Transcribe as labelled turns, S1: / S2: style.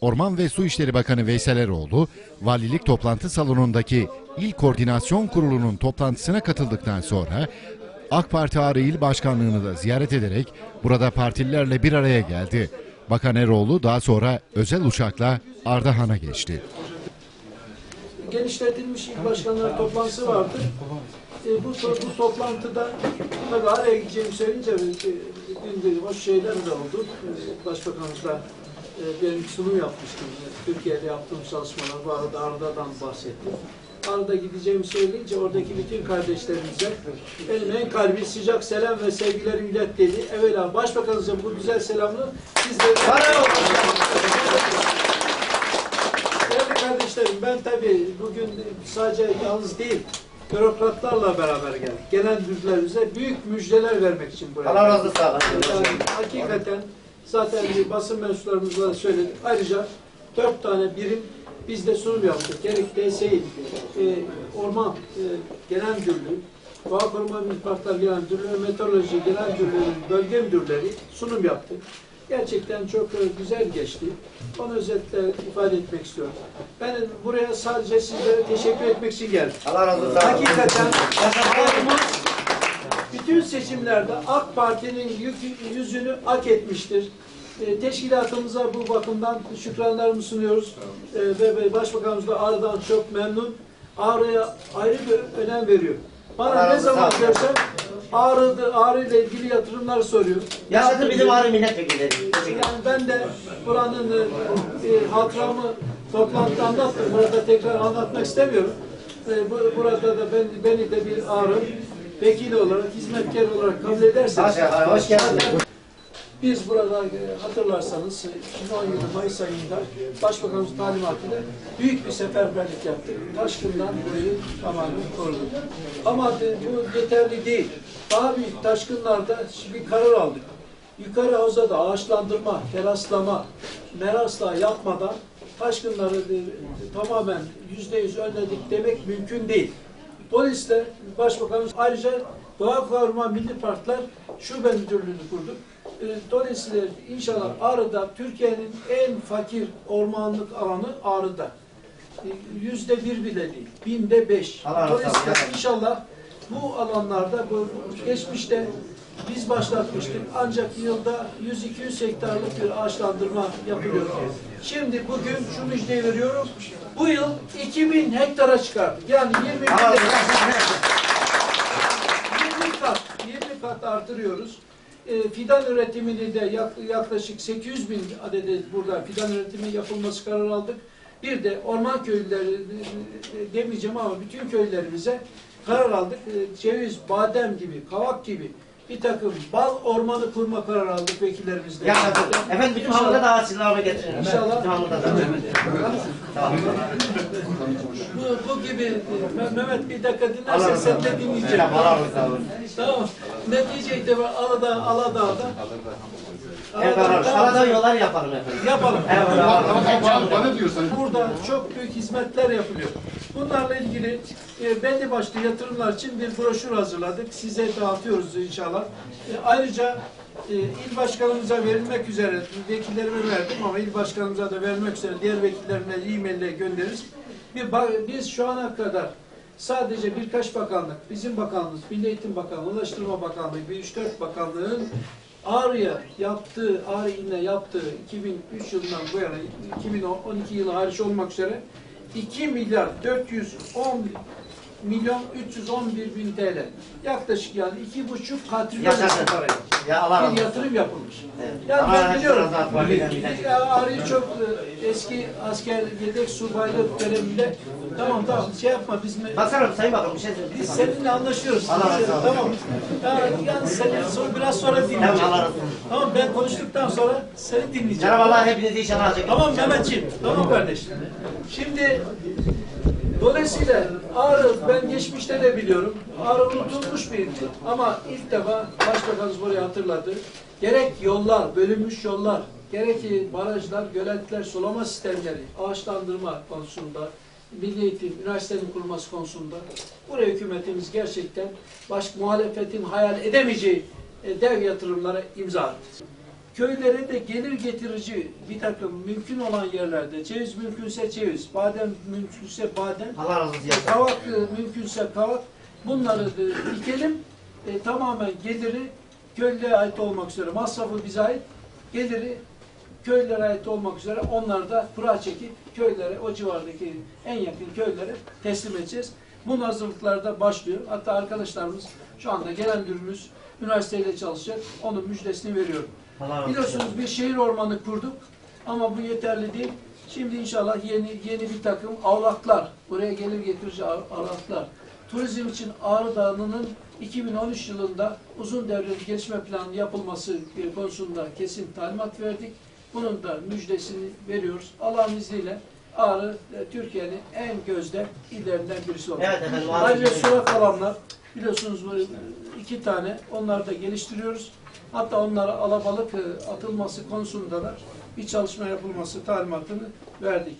S1: Orman ve Su İşleri Bakanı Veysel Eroğlu, valilik toplantı salonundaki İl Koordinasyon Kurulu'nun toplantısına katıldıktan sonra AK Parti Ağrı İl Başkanlığı'nı da ziyaret ederek burada partililerle bir araya geldi. Bakan Eroğlu daha sonra özel uçakla Ardahan'a geçti.
S2: genişletilmiş il başkanları toplantısı vardı. E, bu, bu toplantıda tabii araya gideceğimi söyleyince de hoş şeyler de oldu. Başbakanımızla e, benim sunum yapmıştım. Türkiye'de yaptığım çalışmalar bu arada Arda'dan bahsettim. Arada gideceğimi söyleyince oradaki bütün kardeşlerimize benim en kalbi sıcak selam ve sevgilerimi ilet dedi. Evvela Başbakanımıza bu güzel selamı sizlere... Değerli kardeşlerim ben tabii bugün sadece yalnız değil, bürokratlarla beraber geldik. Genel müdürlerimize büyük müjdeler vermek için buraya
S3: Allah razı olsun.
S2: Yani hakikaten zaten bir basın mensuplarımızla da söyledik. Ayrıca dört tane birim biz de sunum yaptık. Gerek DSİ, e, Orman e, Genel Müdürlüğü, Doğa Koruma Müdürlüğü, Meteoroloji Genel Müdürlüğü'nün bölge müdürleri sunum yaptı. Gerçekten çok e, güzel geçti. Onu özetle ifade etmek istiyorum. Ben buraya sadece sizlere teşekkür etmek için geldim.
S3: Allah razı olsun.
S2: Hakikaten halkımız bütün seçimlerde AK Parti'nin yüzünü hak etmiştir. E, Teşkilatımıza bu bakımdan şükranlarımı sunuyoruz. E, Ve Başbakanımız da Ağrı'dan çok memnun. Ağrı'ya ayrı bir önem veriyor. Bana ne zaman görsem Ağrı'da, Ağrı ile ilgili yatırımlar soruyor.
S3: Yaşasın bizim ağrı milletvekilleri.
S2: Yani ben de buranın e, hatıramı toplantıda anlattım. Burada tekrar anlatmak istemiyorum. E, bu, burada da ben, beni de bir ağrı vekili olarak, hizmetkar olarak kabul ederseniz.
S3: Hoş- hoş geldin.
S2: Biz burada e, hatırlarsanız e, 2017 Mayıs ayında Başbakanımız talimatıyla büyük bir seferberlik yaptık. Taşkından burayı tamamen koruduk. Ama de, bu yeterli değil. Daha büyük taşkınlarda bir karar aldık. Yukarı havuza da ağaçlandırma, teraslama, merasla yapmadan taşkınları e, tamamen yüzde yüz önledik demek mümkün değil. Dolayısıyla Başbakanımız ayrıca Doğa Koruma Milli Parklar Şube Müdürlüğü'nü kurduk. Dolayısıyla inşallah Ağrı'da Türkiye'nin en fakir ormanlık alanı Ağrı'da. E, Yüzde bir bile değil, binde beş. Dolayısıyla inşallah bu alanlarda bu geçmişte biz başlatmıştık ancak yılda 100-200 hektarlık bir ağaçlandırma yapılıyor. Şimdi bugün şu müjdeyi veriyorum. Bu yıl 2000 hektara çıkardık. Yani 20 bin
S3: Allah razı olsun.
S2: 20 kat, 20 kat artırıyoruz. E, fidan üretimini de yak- yaklaşık 800 bin adet burada fidan üretimi yapılması kararı aldık. Bir de orman köylüleri e, demeyeceğim ama bütün köylerimize karar aldık. E, ceviz, badem gibi, kavak gibi bir takım bal ormanı kurma kararı aldık vekillerimizle.
S3: Yaşasın. Efendim bütün hamurda da ağaç silahımı getirin.
S2: İnşallah.
S3: Bütün hamurda da. Tamam.
S2: Bu, bu gibi e, Mehmet bir dakika dinlersen sen de dinleyeceksin.
S3: Tamam.
S2: Netice itibariyle Aladağ, Aladağ'da
S3: Evet,
S2: Aladağ'da-
S3: yollar yapalım efendim.
S2: yapalım.
S3: Evet, evet.
S4: Bana diyorsan
S2: Burada çok büyük hizmetler yapılıyor. Bunlarla ilgili e, belli başlı yatırımlar için bir broşür hazırladık. Size dağıtıyoruz inşallah. E, ayrıca e, il başkanımıza verilmek üzere, vekillerime verdim ama il başkanımıza da verilmek üzere diğer vekillerine e-mail ile göndeririz. Bir, biz şu ana kadar sadece birkaç bakanlık, bizim bakanlığımız, Milli Eğitim Bakanlığı, Ulaştırma Bakanlığı, bir 3-4 bakanlığın Ağrı'ya yaptığı, Ağrı iline yaptığı 2003 yılından bu yana 2012 yılı hariç olmak üzere 2 milyar 410 milyon 311 bin TL. Yaklaşık yani iki buçuk katrilyon
S3: Yaşasın.
S2: parayı.
S3: Ya Allah razı
S2: Bir
S3: olsun.
S2: yatırım yapılmış.
S3: Evet.
S2: Yani
S3: Allah
S2: ben
S3: razı
S2: biliyorum.
S3: olsun. Allah razı olsun.
S2: Ya Ağrı'yı çok e, eski asker yedek subaylık döneminde tamam tamam şey yapma biz me-
S3: Baksana Sayın Bakanım bir şey
S2: biz
S3: söyleyeyim.
S2: seninle anlaşıyoruz.
S3: Allah razı olsun.
S2: Tamam. Ya, yani seni sonra, biraz sonra dinleyeceğim.
S3: Tamam, Allah razı olsun.
S2: Tamam ben konuştuktan sonra seni dinleyeceğim.
S3: Cenab-ı Allah hepinizi inşallah alacak.
S2: Tamam Mehmetciğim. Tamam kardeşim. Şimdi dolayısıyla Ağrı ben geçmişte de biliyorum. Ağrı unutulmuş bir ildi. Ama ilk defa Başbakanımız burayı hatırladı. Gerek yollar, bölünmüş yollar, gerek barajlar, göletler, sulama sistemleri, ağaçlandırma konusunda, milli eğitim, üniversitenin kurulması konusunda buraya hükümetimiz gerçekten baş muhalefetin hayal edemeyeceği e, dev yatırımlara imza attı. köylere de gelir getirici bir takım mümkün olan yerlerde, ceviz mümkünse ceviz, badem mümkünse badem,
S3: Allah razı olsun.
S2: kavak e, mümkünse kavak, bunları e, dikelim, e, tamamen geliri köylere ait olmak üzere, masrafı bize ait, geliri köylere ait olmak üzere onları da kura çekip köylere, o civardaki en yakın köylere teslim edeceğiz. Bunun hazırlıkları da başlıyor. Hatta arkadaşlarımız şu anda gelen müdürümüz üniversiteyle çalışacak. Onun müjdesini veriyorum.
S3: Allah.
S2: Biliyorsunuz bir şehir ormanı kurduk ama bu yeterli değil. Şimdi inşallah yeni yeni bir takım avlaklar, buraya gelir getirici av- avlaklar. Turizm için Ağrı Dağı'nın 2013 yılında uzun devreli gelişme planı yapılması e, konusunda kesin talimat verdik. Bunun da müjdesini veriyoruz. Allah'ın izniyle Ağrı e, Türkiye'nin en gözde illerinden birisi olacak.
S3: Evet efendim.
S2: Ayrıca
S3: Türkiye'nin-
S2: surak alanlar biliyorsunuz böyle iki tane onları da geliştiriyoruz. Hatta onlara alabalık e, atılması konusunda da bir çalışma yapılması talimatını verdik.